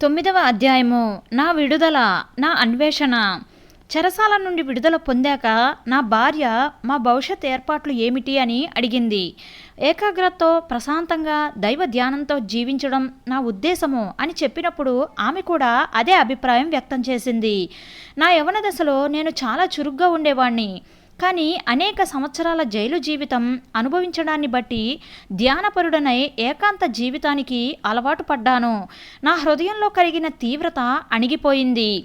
తొమ్మిదవ అధ్యాయము నా విడుదల నా అన్వేషణ. చెరసాల నుండి విడుదల పొందాక నా భార్య మా భవిష్యత్ ఏర్పాట్లు ఏమిటి అని అడిగింది. ఏకాగ్రతతో ప్రశాంతంగా దైవ ధ్యానంతో జీవించడం నా ఉద్దేశము అని చెప్పినప్పుడు ఆమె కూడా అదే అభిప్రాయం వ్యక్తం చేసింది. నా యవన దశలో నేను చాలా చురుగ్గా ఉండేవాణ్ణి. కానీ అనేక సంవత్సరాల జైలు జీవితం అనుభవించడాన్ని బట్టి ధ్యానపరుడనై ఏకాంత జీవితానికి అలవాటు పడ్డాను. నా హృదయంలో కలిగిన తీవ్రత అణిగిపోయింది.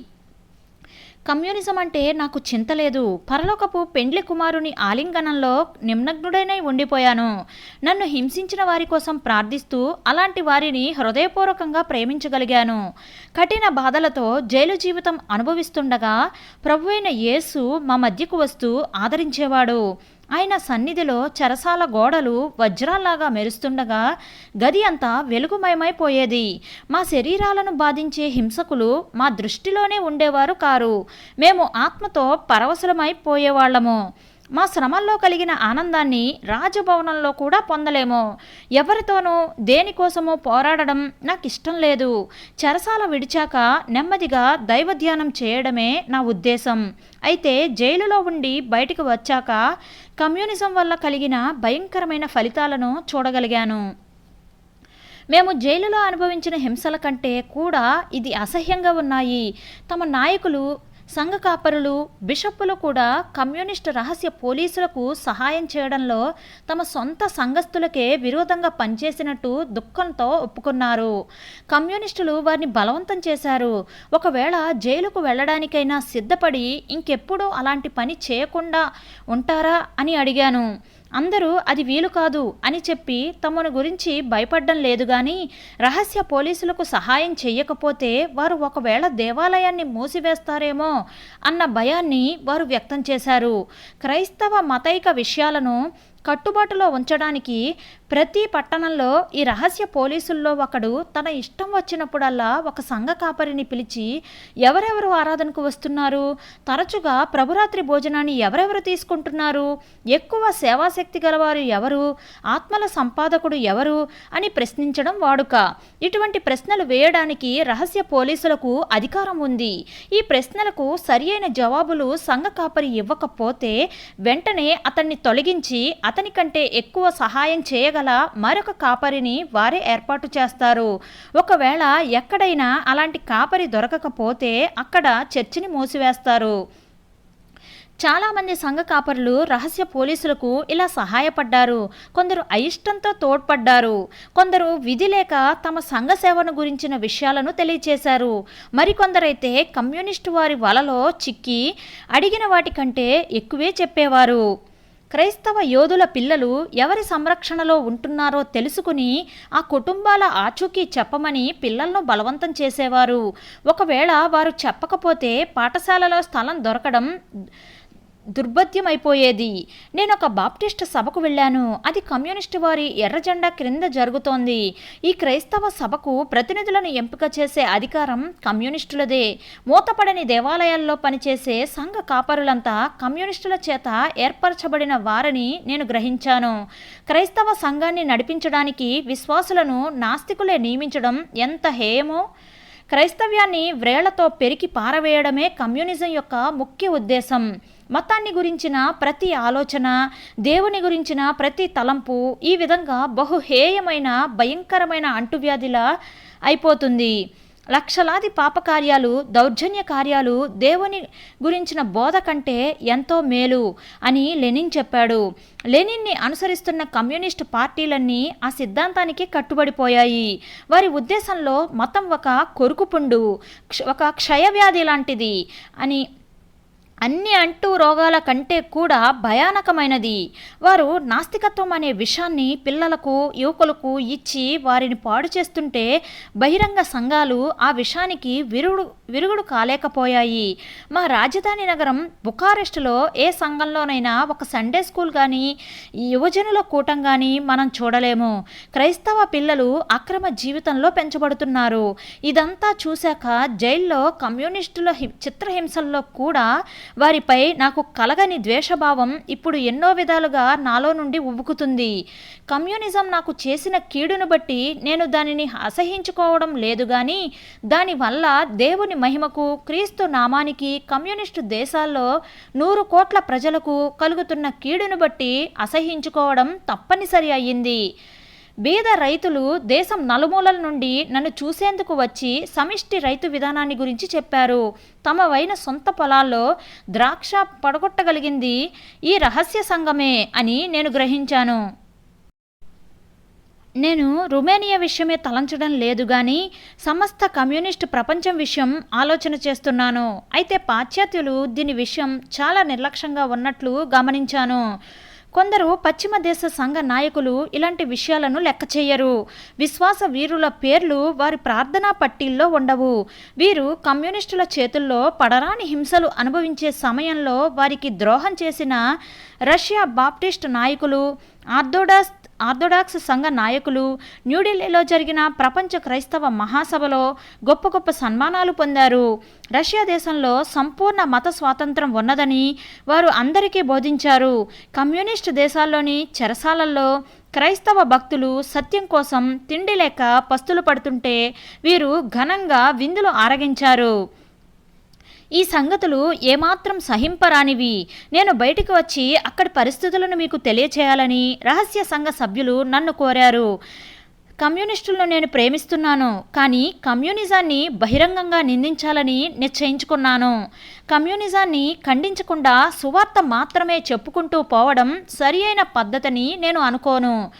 కమ్యూనిజం అంటే నాకు చింత లేదు. పరలోకపు పెండ్లి కుమారుని ఆలింగనంలో నిమ్నగ్నుడైనై ఉండిపోయాను. నన్ను హింసించిన వారి కోసం ప్రార్థిస్తూ అలాంటి వారిని హృదయపూర్వకంగా ప్రేమించగలిగాను. కఠిన బాధలతో జైలు జీవితం అనుభవిస్తుండగా ప్రభువైన యేసు మా మధ్యకు వస్తూ ఆదరించేవాడు. ఆయన సన్నిధిలో చెరసాల గోడలు వజ్రాల్లాగా మెరుస్తుండగా గది అంతా వెలుగుమయమైపోయేది. మా శరీరాలను బాధించే హింసకులు మా దృష్టిలోనే ఉండేవారు కారు. మేము ఆత్మతో పరవశలమైపోయేవాళ్ళము మా శ్రమల్లో కలిగిన ఆనందాన్ని రాజభవనంలో కూడా పొందలేము. ఎవరితోనూ దేనికోసమో పోరాడడం నాకు ఇష్టం లేదు. చెరసాల విడిచాక నెమ్మదిగా దైవధ్యానం చేయడమే నా ఉద్దేశం. అయితే జైలులో ఉండి బయటికి వచ్చాక కమ్యూనిజం వల్ల కలిగిన భయంకరమైన ఫలితాలను చూడగలిగాను. మేము జైలులో అనుభవించిన హింసల కంటే కూడా ఇది అసహ్యంగా ఉన్నాయి. తమ నాయకులు సంఘ కాపరులు బిషప్పులు కూడా కమ్యూనిస్టు రహస్య పోలీసులకు సహాయం చేయడంలో తమ సొంత సంఘస్థులకే విరోధంగా పనిచేసినట్టు దుఃఖంతో ఒప్పుకున్నారు. కమ్యూనిస్టులు వారిని బలవంతం చేశారు. ఒకవేళ జైలుకు వెళ్ళడానికైనా సిద్ధపడి ఇంకెప్పుడూ అలాంటి పని చేయకుండా ఉంటారా అని అడిగాను. అందరూ అది వీలు కాదు అని చెప్పి తమను గురించి భయపడడం లేదు కానీ రహస్య పోలీసులకు సహాయం చెయ్యకపోతే వారు ఒకవేళ దేవాలయాన్ని మూసివేస్తారేమో అన్న భయాన్ని వారు వ్యక్తం చేశారు. క్రైస్తవ మతైక విషయాలను కట్టుబాటులో ఉంచడానికి ప్రతి పట్టణంలో ఈ రహస్య పోలీసుల్లో ఒకడు తన ఇష్టం వచ్చినప్పుడల్లా ఒక సంఘ కాపరిని పిలిచి ఎవరెవరు ఆరాధనకు వస్తున్నారు? తరచుగా ప్రభురాత్రి భోజనాన్ని ఎవరెవరు తీసుకుంటున్నారు? ఎక్కువ సేవాశక్తి గలవారు ఎవరు? ఆత్మల సంపాదకుడు ఎవరు? అని ప్రశ్నించడం వాడుక. ఇటువంటి ప్రశ్నలు వేయడానికి రహస్య పోలీసులకు అధికారం ఉంది. ఈ ప్రశ్నలకు సరియైన జవాబులు సంఘ కాపరి ఇవ్వకపోతే వెంటనే అతన్ని తొలగించి అతని కంటే ఎక్కువ సహాయం చేయగల మరొక కాపరిని వారే ఏర్పాటు చేస్తారు. ఒకవేళ ఎక్కడైనా అలాంటి కాపరి దొరకకపోతే అక్కడ చర్చిని మూసివేస్తారు. చాలామంది సంఘ కాపరులు రహస్య పోలీసులకు ఇలా సహాయపడ్డారు. కొందరు అయిష్టంతో తోడ్పడ్డారు. కొందరు విధి లేక తమ సంఘ సేవను గురించిన విషయాలను తెలియచేశారు. మరికొందరైతే కమ్యూనిస్టు వారి వలలో చిక్కి అడిగిన వాటికంటే ఎక్కువే చెప్పేవారు. క్రైస్తవ యోధుల పిల్లలు ఎవరి సంరక్షణలో ఉంటున్నారో తెలుసుకుని ఆ కుటుంబాల ఆచూకీ చెప్పమని పిల్లలను బలవంతం చేసేవారు. ఒకవేళ వారు చెప్పకపోతే పాఠశాలలో స్థలం దొరకడం దుర్భద్యమైపోయేది నేను ఒక బాప్టిస్ట్ సభకు వెళ్ళాను. అది కమ్యూనిస్టు వారి ఎర్రజెండా క్రింద జరుగుతోంది. ఈ క్రైస్తవ సభకు ప్రతినిధులను ఎంపిక చేసే అధికారం కమ్యూనిస్టులదే. మూతపడని దేవాలయాల్లో పనిచేసే సంఘ కాపరులంతా కమ్యూనిస్టుల చేత ఏర్పరచబడిన వారని నేను గ్రహించాను. క్రైస్తవ సంఘాన్ని నడిపించడానికి విశ్వాసులను నాస్తికులే నియమించడం ఎంత హేయమో? క్రైస్తవ్యాన్ని వ్రేళ్ళతో పెరికి పారవేయడమే కమ్యూనిజం యొక్క ముఖ్య ఉద్దేశం. మతాన్ని గురించిన ప్రతి ఆలోచన దేవుని గురించిన ప్రతి తలంపు ఈ విధంగా బహుహేయమైన భయంకరమైన అంటువ్యాధిలా అయిపోతుంది. లక్షలాది పాపకార్యాలు దౌర్జన్య కార్యాలు దేవుని గురించిన బోధ కంటే ఎంతో మేలు అని లెనిన్ చెప్పాడు. లెనిన్ని అనుసరిస్తున్న కమ్యూనిస్టు పార్టీలన్నీ ఆ సిద్ధాంతానికి కట్టుబడిపోయాయి. వారి ఉద్దేశంలో మతం ఒక కొరుకుపుండు ఒక క్షయవ్యాధి లాంటిది అని అన్ని అంటూ రోగాల కంటే కూడా భయానకమైనది. వారు నాస్తికత్వం అనే విషాన్ని పిల్లలకు యువకులకు ఇచ్చి వారిని పాడు చేస్తుంటే బహిరంగ సంఘాలు ఆ విషానికి విరుగుడు విరుగుడు కాలేకపోయాయి. మా రాజధాని నగరం బుకారెస్టులో ఏ సంఘంలోనైనా ఒక సండే స్కూల్ కానీ యువజనుల కూటం కానీ మనం చూడలేము. క్రైస్తవ పిల్లలు అక్రమ జీవితంలో పెంచబడుతున్నారు. ఇదంతా చూశాక జైల్లో కమ్యూనిస్టుల హిం చిత్రహింసల్లో కూడా వారిపై నాకు కలగని ద్వేషభావం ఇప్పుడు ఎన్నో విధాలుగా నాలో నుండి ఉబ్బుకుతుంది కమ్యూనిజం నాకు చేసిన కీడును బట్టి నేను దానిని అసహించుకోవడం లేదు కానీ దానివల్ల దేవుని మహిమకు క్రీస్తు నామానికి కమ్యూనిస్టు దేశాల్లో నూరు కోట్ల ప్రజలకు కలుగుతున్న కీడును బట్టి అసహించుకోవడం తప్పనిసరి అయ్యింది. బీద రైతులు దేశం నలుమూలల నుండి నన్ను చూసేందుకు వచ్చి సమిష్టి రైతు విధానాన్ని గురించి చెప్పారు. తమ వైన సొంత పొలాల్లో ద్రాక్ష పడగొట్టగలిగింది ఈ రహస్య సంఘమే అని నేను గ్రహించాను. నేను రుమేనియా విషయమే తలంచడం లేదు కానీ సమస్త కమ్యూనిస్ట్ ప్రపంచం విషయం ఆలోచన చేస్తున్నాను. అయితే పాశ్చాత్యులు దీని విషయం చాలా నిర్లక్ష్యంగా ఉన్నట్లు గమనించాను. కొందరు పశ్చిమ దేశ సంఘ నాయకులు ఇలాంటి విషయాలను లెక్క చేయరు. విశ్వాస వీరుల పేర్లు వారి ప్రార్థనా పట్టీల్లో ఉండవు. వీరు కమ్యూనిస్టుల చేతుల్లో పడరాని హింసలు అనుభవించే సమయంలో వారికి ద్రోహం చేసిన రష్యా బాప్టిస్ట్ నాయకులు ఆర్థోడాస్ ఆర్థోడాక్స్ సంఘ నాయకులు న్యూఢిల్లీలో జరిగిన ప్రపంచ క్రైస్తవ మహాసభలో గొప్ప గొప్ప సన్మానాలు పొందారు. రష్యా దేశంలో సంపూర్ణ మత స్వాతంత్రం ఉన్నదని వారు అందరికీ బోధించారు. కమ్యూనిస్ట్ దేశాల్లోని చెరసాలల్లో క్రైస్తవ భక్తులు సత్యం కోసం తిండి లేక పస్తులు పడుతుంటే వీరు ఘనంగా విందులు ఆరగించారు. ఈ సంగతులు ఏమాత్రం సహింపరానివి. నేను బయటికి వచ్చి అక్కడి పరిస్థితులను మీకు తెలియచేయాలని రహస్య సంఘ సభ్యులు నన్ను కోరారు. కమ్యూనిస్టులను నేను ప్రేమిస్తున్నాను కానీ కమ్యూనిజాన్ని బహిరంగంగా నిందించాలని నిశ్చయించుకున్నాను. కమ్యూనిజాన్ని ఖండించకుండా సువార్త మాత్రమే చెప్పుకుంటూ పోవడం సరి అయిన పద్ధతిని నేను అనుకోను.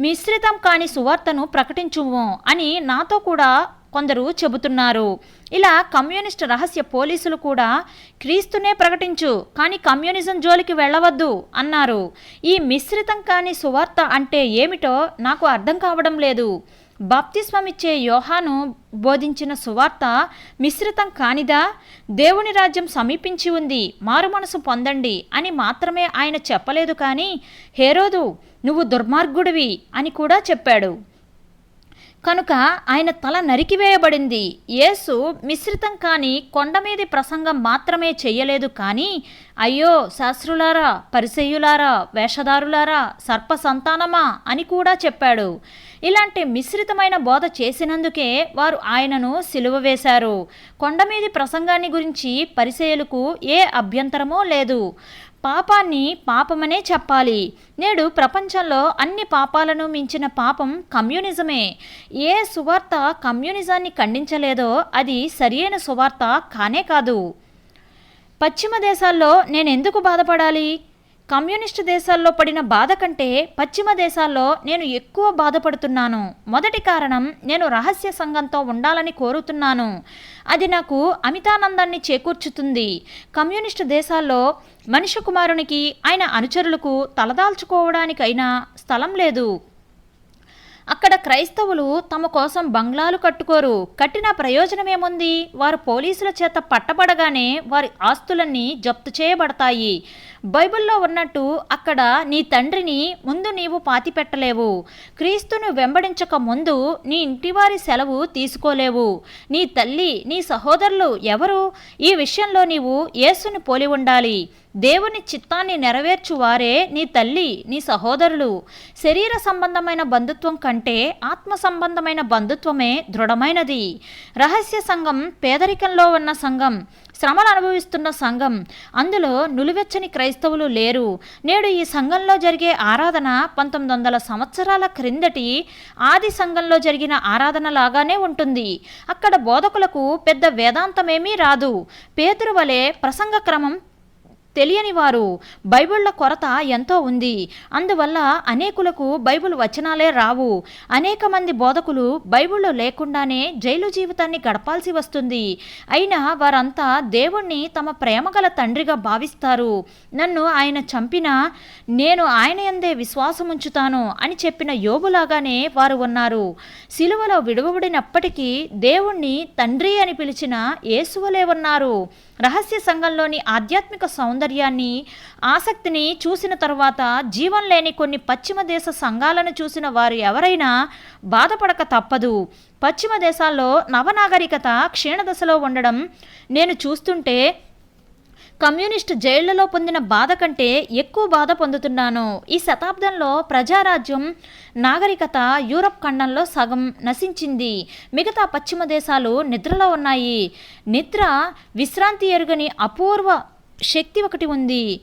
మిశ్రితం కాని సువార్తను ప్రకటించుము అని నాతో కూడా కొందరు చెబుతున్నారు. ఇలా కమ్యూనిస్ట్ రహస్య పోలీసులు కూడా క్రీస్తునే ప్రకటించు కానీ కమ్యూనిజం జోలికి వెళ్ళవద్దు అన్నారు. ఈ మిశ్రితం కాని సువార్త అంటే ఏమిటో నాకు అర్థం కావడం లేదు. బాప్తిస్వమిచ్చే యోహాను బోధించిన సువార్త మిశ్రితం కానిదా? దేవుని రాజ్యం సమీపించి ఉంది మారు మనసు పొందండి అని మాత్రమే ఆయన చెప్పలేదు కానీ హేరోదు నువ్వు దుర్మార్గుడివి అని కూడా చెప్పాడు. కనుక ఆయన తల నరికివేయబడింది. యేసు మిశ్రితం కాని కొండ మీది ప్రసంగం మాత్రమే చెయ్యలేదు కానీ అయ్యో శాస్త్రులారా పరిసయ్యులారా వేషధారులారా సర్ప సంతానమా అని కూడా చెప్పాడు. ఇలాంటి మిశ్రితమైన బోధ చేసినందుకే వారు ఆయనను సిలువ వేశారు. కొండమీది ప్రసంగాన్ని గురించి పరిచయులకు ఏ అభ్యంతరమో లేదు. పాపాన్ని పాపమనే చెప్పాలి. నేడు ప్రపంచంలో అన్ని పాపాలను మించిన పాపం కమ్యూనిజమే. ఏ సువార్త కమ్యూనిజాన్ని ఖండించలేదో అది సరియైన సువార్త కానే కాదు. పశ్చిమ దేశాల్లో నేను ఎందుకు బాధపడాలి? కమ్యూనిస్టు దేశాల్లో పడిన బాధ కంటే పశ్చిమ దేశాల్లో నేను ఎక్కువ బాధపడుతున్నాను. మొదటి కారణం నేను రహస్య సంఘంతో ఉండాలని కోరుతున్నాను. అది నాకు అమితానందాన్ని చేకూర్చుతుంది. కమ్యూనిస్టు దేశాల్లో మనిషి కుమారునికి ఆయన అనుచరులకు తలదాల్చుకోవడానికైనా స్థలం లేదు. అక్కడ క్రైస్తవులు తమ కోసం బంగ్లాలు కట్టుకోరు. కట్టిన ప్రయోజనమేముంది? వారు పోలీసుల చేత పట్టబడగానే వారి ఆస్తులన్నీ జప్తు చేయబడతాయి. బైబిల్లో ఉన్నట్టు అక్కడ నీ తండ్రిని ముందు నీవు పాతిపెట్టలేవు. క్రీస్తును వెంబడించక ముందు నీ ఇంటివారి సెలవు తీసుకోలేవు. నీ తల్లి నీ సహోదరులు ఎవరు? ఈ విషయంలో నీవు యేసుని పోలి ఉండాలి. దేవుని చిత్తాన్ని నెరవేర్చువారే నీ తల్లి నీ సహోదరులు. శరీర సంబంధమైన బంధుత్వం కంటే ఆత్మ సంబంధమైన బంధుత్వమే దృఢమైనది. రహస్య సంఘం పేదరికంలో ఉన్న సంఘం. శ్రమలు అనుభవిస్తున్న సంఘం. అందులో నులివెచ్చని క్రైస్తవులు లేరు. నేడు ఈ సంఘంలో జరిగే ఆరాధన పంతొమ్మిది వందల సంవత్సరాల క్రిందటి ఆది సంఘంలో జరిగిన ఆరాధన లాగానే ఉంటుంది. అక్కడ బోధకులకు పెద్ద వేదాంతమేమీ రాదు. పేతురు వలె ప్రసంగ క్రమం తెలియని వారు బైబిళ్ళ కొరత ఎంతో ఉంది. అందువల్ల అనేకులకు బైబిల్ వచనాలే రావు. అనేక మంది బోధకులు బైబిల్లో లేకుండానే జైలు జీవితాన్ని గడపాల్సి వస్తుంది. అయినా వారంతా దేవుణ్ణి తమ ప్రేమగల తండ్రిగా భావిస్తారు. నన్ను ఆయన చంపినా నేను ఆయన ఎందే విశ్వాసముంచుతాను అని చెప్పిన యోబులాగానే వారు ఉన్నారు. సిలువలో విడువబడినప్పటికీ దేవుణ్ణి తండ్రి అని పిలిచిన యేసువలే ఉన్నారు. రహస్య సంఘంలోని ఆధ్యాత్మిక సౌందర్యాన్ని ఆసక్తిని చూసిన తర్వాత జీవం లేని కొన్ని పశ్చిమ దేశ సంఘాలను చూసిన వారు ఎవరైనా బాధపడక తప్పదు. పశ్చిమ దేశాల్లో నవనాగరికత క్షీణదశలో ఉండడం నేను చూస్తుంటే కమ్యూనిస్ట్ జైళ్ళలో పొందిన బాధ కంటే ఎక్కువ బాధ పొందుతున్నాను. ఈ శతాబ్దంలో ప్రజారాజ్యం నాగరికత యూరప్ ఖండంలో సగం నశించింది. మిగతా పశ్చిమ దేశాలు నిద్రలో ఉన్నాయి. నిద్ర విశ్రాంతి ఎరుగని అపూర్వ శక్తి ఒకటి ఉంది.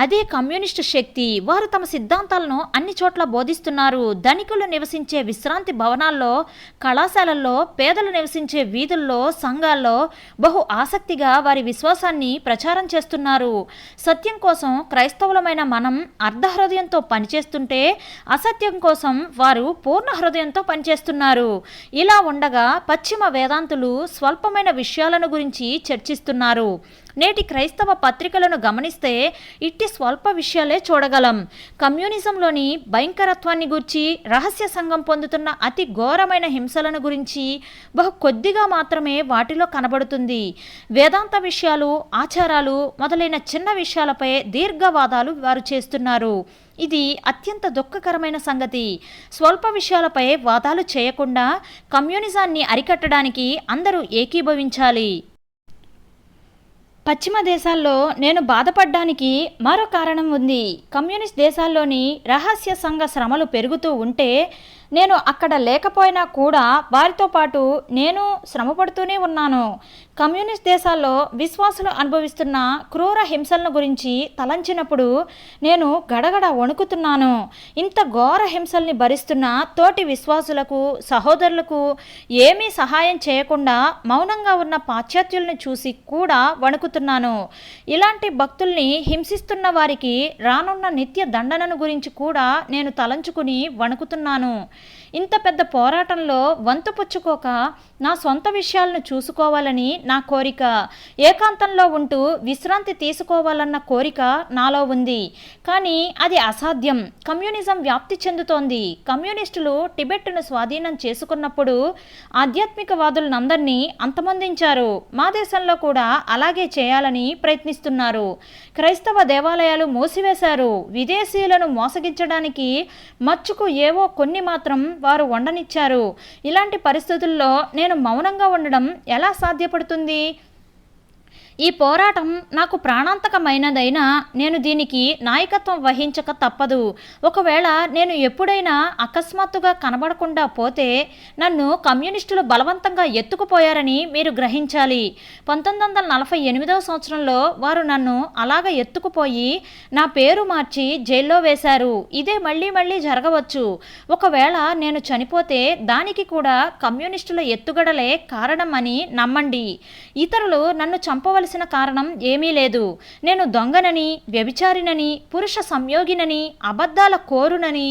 అదే కమ్యూనిస్టు శక్తి. వారు తమ సిద్ధాంతాలను అన్ని చోట్ల బోధిస్తున్నారు. ధనికులు నివసించే విశ్రాంతి భవనాల్లో కళాశాలల్లో పేదలు నివసించే వీధుల్లో సంఘాల్లో బహు ఆసక్తిగా వారి విశ్వాసాన్ని ప్రచారం చేస్తున్నారు. సత్యం కోసం క్రైస్తవులమైన మనం అర్ధహృదయంతో పనిచేస్తుంటే అసత్యం కోసం వారు పూర్ణ హృదయంతో పనిచేస్తున్నారు. ఇలా ఉండగా పశ్చిమ వేదాంతులు స్వల్పమైన విషయాలను గురించి చర్చిస్తున్నారు. నేటి క్రైస్తవ పత్రికలను గమనిస్తే ఇట్టి స్వల్ప విషయాలే చూడగలం. కమ్యూనిజంలోని భయంకరత్వాన్ని గురించి రహస్య సంఘం పొందుతున్న అతి ఘోరమైన హింసలను గురించి బహు కొద్దిగా మాత్రమే వాటిలో కనబడుతుంది. వేదాంత విషయాలు ఆచారాలు మొదలైన చిన్న విషయాలపై దీర్ఘవాదాలు వారు చేస్తున్నారు. ఇది అత్యంత దుఃఖకరమైన సంగతి. స్వల్ప విషయాలపై వాదాలు చేయకుండా కమ్యూనిజాన్ని అరికట్టడానికి అందరూ ఏకీభవించాలి. పశ్చిమ దేశాల్లో నేను బాధపడ్డానికి మరో కారణం ఉంది. కమ్యూనిస్ట్ దేశాల్లోని రహస్య సంఘ శ్రమలు పెరుగుతూ ఉంటే నేను అక్కడ లేకపోయినా కూడా వారితో పాటు నేను శ్రమపడుతూనే ఉన్నాను. కమ్యూనిస్ట్ దేశాల్లో విశ్వాసులు అనుభవిస్తున్న క్రూర హింసలను గురించి తలంచినప్పుడు నేను గడగడ వణుకుతున్నాను. ఇంత ఘోర హింసల్ని భరిస్తున్న తోటి విశ్వాసులకు సహోదరులకు ఏమీ సహాయం చేయకుండా మౌనంగా ఉన్న పాశ్చాత్యుల్ని చూసి కూడా వణుకుతున్నాను. ఇలాంటి భక్తుల్ని హింసిస్తున్న వారికి రానున్న నిత్య దండనను గురించి కూడా నేను తలంచుకుని వణుకుతున్నాను. ఇంత పెద్ద పోరాటంలో వంతు పుచ్చుకోక నా సొంత విషయాలను చూసుకోవాలని నా కోరిక. ఏకాంతంలో ఉంటూ విశ్రాంతి తీసుకోవాలన్న కోరిక నాలో ఉంది. కానీ అది అసాధ్యం. కమ్యూనిజం వ్యాప్తి చెందుతోంది. కమ్యూనిస్టులు టిబెట్ను స్వాధీనం చేసుకున్నప్పుడు ఆధ్యాత్మికవాదులందరినీ అంతమొందించారు. మా దేశంలో కూడా అలాగే చేయాలని ప్రయత్నిస్తున్నారు. క్రైస్తవ దేవాలయాలు మూసివేశారు. విదేశీయులను మోసగించడానికి మచ్చుకు ఏవో కొన్ని మాత్రం వారు వండనిచ్చారు. ఇలాంటి పరిస్థితుల్లో నేను మౌనంగా ఉండడం ఎలా సాధ్యపడుతుంది? ఉంటుంది ఈ పోరాటం నాకు ప్రాణాంతకమైనదైనా నేను దీనికి నాయకత్వం వహించక తప్పదు. ఒకవేళ నేను ఎప్పుడైనా అకస్మాత్తుగా కనబడకుండా పోతే నన్ను కమ్యూనిస్టులు బలవంతంగా ఎత్తుకుపోయారని మీరు గ్రహించాలి. పంతొమ్మిది వందల నలభై ఎనిమిదవ సంవత్సరంలో వారు నన్ను అలాగ ఎత్తుకుపోయి నా పేరు మార్చి జైల్లో వేశారు. ఇదే మళ్ళీ మళ్ళీ జరగవచ్చు. ఒకవేళ నేను చనిపోతే దానికి కూడా కమ్యూనిస్టుల ఎత్తుగడలే కారణం అని నమ్మండి. ఇతరులు నన్ను చంపవలసిన కారణం ఏమీ లేదు. నేను దొంగనని వ్యభిచారినని పురుష సంయోగినని అబద్ధాల కోరునని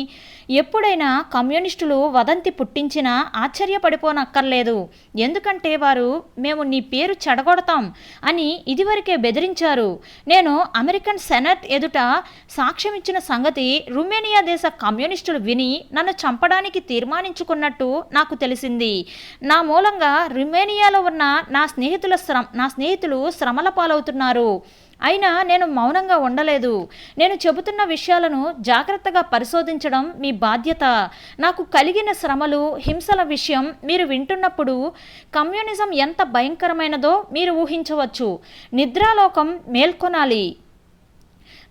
ఎప్పుడైనా కమ్యూనిస్టులు వదంతి పుట్టించినా ఆశ్చర్యపడిపోనక్కర్లేదు. ఎందుకంటే వారు మేము నీ పేరు చెడగొడతాం అని ఇదివరకే బెదిరించారు. నేను అమెరికన్ సెనట్ ఎదుట సాక్ష్యమిచ్చిన సంగతి రుమేనియా దేశ కమ్యూనిస్టులు విని నన్ను చంపడానికి తీర్మానించుకున్నట్టు నాకు తెలిసింది. నా మూలంగా రుమేనియాలో ఉన్న నా స్నేహితుల శ్రమ నా స్నేహితులు శ్రమల పాలవుతున్నారు. అయినా నేను మౌనంగా ఉండలేదు. నేను చెబుతున్న విషయాలను జాగ్రత్తగా పరిశోధించడం మీ బాధ్యత. నాకు కలిగిన శ్రమలు హింసల విషయం మీరు వింటున్నప్పుడు కమ్యూనిజం ఎంత భయంకరమైనదో మీరు ఊహించవచ్చు. నిద్రాలోకం మేల్కొనాలి.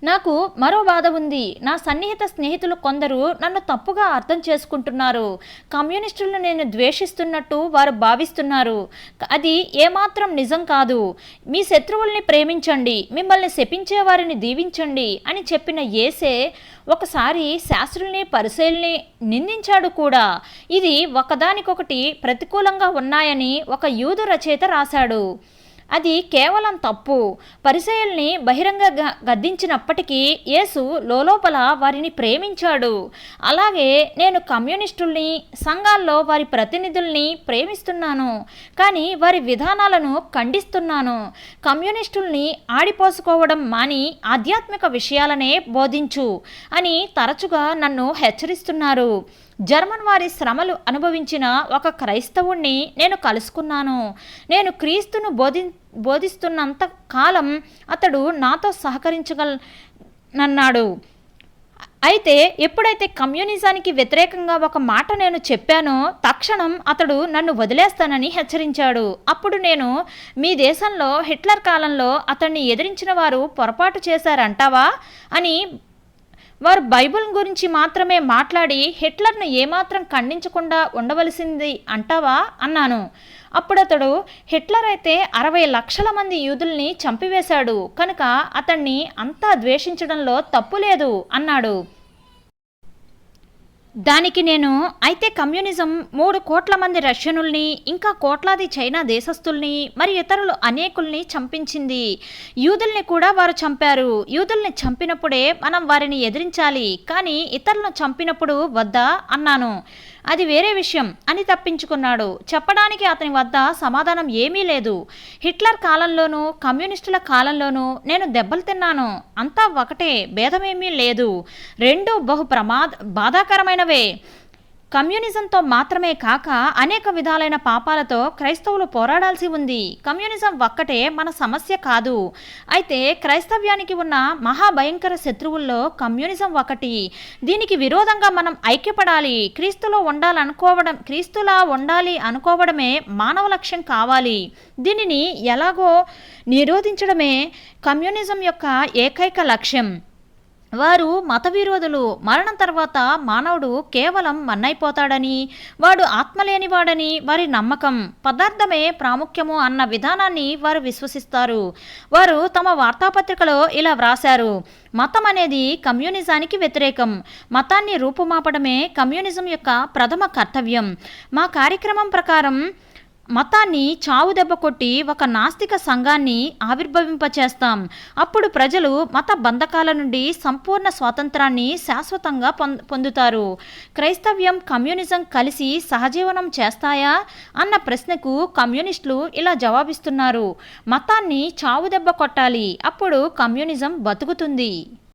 నాకు మరో బాధ ఉంది. నా సన్నిహిత స్నేహితులు కొందరు నన్ను తప్పుగా అర్థం చేసుకుంటున్నారు. కమ్యూనిస్టులను నేను ద్వేషిస్తున్నట్టు వారు భావిస్తున్నారు. అది ఏమాత్రం నిజం కాదు. మీ శత్రువుల్ని ప్రేమించండి. మిమ్మల్ని శపించే వారిని దీవించండి అని చెప్పిన ఏసే ఒకసారి శాస్త్రుల్ని పరిశీలిని నిందించాడు కూడా. ఇది ఒకదానికొకటి ప్రతికూలంగా ఉన్నాయని ఒక యూదు రచయిత రాశాడు. అది కేవలం తప్పు. పరిసయల్ని బహిరంగ గ- గద్దించినప్పటికీ యేసు లోలోపల వారిని ప్రేమించాడు. అలాగే నేను కమ్యూనిస్టుల్ని సంఘాల్లో వారి ప్రతినిధుల్ని ప్రేమిస్తున్నాను. కానీ వారి విధానాలను ఖండిస్తున్నాను. కమ్యూనిస్టుల్ని ఆడిపోసుకోవడం మాని ఆధ్యాత్మిక విషయాలనే బోధించు అని తరచుగా నన్ను హెచ్చరిస్తున్నారు. జర్మన్ వారి శ్రమలు అనుభవించిన ఒక క్రైస్తవుణ్ణి నేను కలుసుకున్నాను. నేను క్రీస్తును బోధి బోధిస్తున్నంత కాలం అతడు నాతో సహకరించగల నన్నాడు అయితే ఎప్పుడైతే కమ్యూనిజానికి వ్యతిరేకంగా ఒక మాట నేను చెప్పానో తక్షణం అతడు నన్ను వదిలేస్తానని హెచ్చరించాడు. అప్పుడు నేను మీ దేశంలో హిట్లర్ కాలంలో అతన్ని ఎదిరించిన వారు పొరపాటు చేశారంటావా? అని వారు బైబిల్ గురించి మాత్రమే మాట్లాడి హిట్లర్ను ఏమాత్రం ఖండించకుండా ఉండవలసింది అంటావా? అన్నాను. అప్పుడు అతడు హిట్లర్ అయితే అరవై లక్షల మంది యూదుల్ని చంపివేశాడు. కనుక అతన్ని అంతా ద్వేషించడంలో తప్పు లేదు అన్నాడు. దానికి నేను అయితే కమ్యూనిజం మూడు కోట్ల మంది రష్యనుల్ని ఇంకా కోట్లాది చైనా దేశస్థుల్ని మరి ఇతరులు అనేకుల్ని చంపించింది. యూదుల్ని కూడా వారు చంపారు. యూదుల్ని చంపినప్పుడే మనం వారిని ఎదిరించాలి. కానీ ఇతరులను చంపినప్పుడు వద్దా? అన్నాను. అది వేరే విషయం అని తప్పించుకున్నాడు. చెప్పడానికి అతని వద్ద సమాధానం ఏమీ లేదు. హిట్లర్ కాలంలోనూ కమ్యూనిస్టుల కాలంలోనూ నేను దెబ్బలు తిన్నాను. అంతా ఒకటే. భేదమేమీ లేదు. రెండు బహు ప్రమాద బాధాకరమైనవే. కమ్యూనిజంతో మాత్రమే కాక అనేక విధాలైన పాపాలతో క్రైస్తవులు పోరాడాల్సి ఉంది. కమ్యూనిజం ఒక్కటే మన సమస్య కాదు. అయితే క్రైస్తవ్యానికి ఉన్న మహాభయంకర శత్రువుల్లో కమ్యూనిజం ఒకటి. దీనికి విరోధంగా మనం ఐక్యపడాలి. క్రీస్తులో ఉండాలనుకోవడం క్రీస్తులా ఉండాలి అనుకోవడమే మానవ లక్ష్యం కావాలి. దీనిని ఎలాగో నిరోధించడమే కమ్యూనిజం యొక్క ఏకైక లక్ష్యం. వారు మత విరోధులు మరణం తర్వాత మానవుడు కేవలం మన్నైపోతాడని వాడు ఆత్మలేనివాడని వారి నమ్మకం. పదార్థమే ప్రాముఖ్యము అన్న విధానాన్ని వారు విశ్వసిస్తారు. వారు తమ వార్తాపత్రికలో ఇలా వ్రాశారు. మతం అనేది కమ్యూనిజానికి వ్యతిరేకం. మతాన్ని రూపుమాపడమే కమ్యూనిజం యొక్క ప్రథమ కర్తవ్యం. మా కార్యక్రమం ప్రకారం మతాన్ని చావు దెబ్బ కొట్టి ఒక నాస్తిక సంఘాన్ని ఆవిర్భవింపచేస్తాం. అప్పుడు ప్రజలు మత బంధకాల నుండి సంపూర్ణ స్వాతంత్రాన్ని శాశ్వతంగా పొందుతారు. క్రైస్తవ్యం కమ్యూనిజం కలిసి సహజీవనం చేస్తాయా? అన్న ప్రశ్నకు కమ్యూనిస్టులు ఇలా జవాబిస్తున్నారు. మతాన్ని చావు దెబ్బ కొట్టాలి. అప్పుడు కమ్యూనిజం బతుకుతుంది.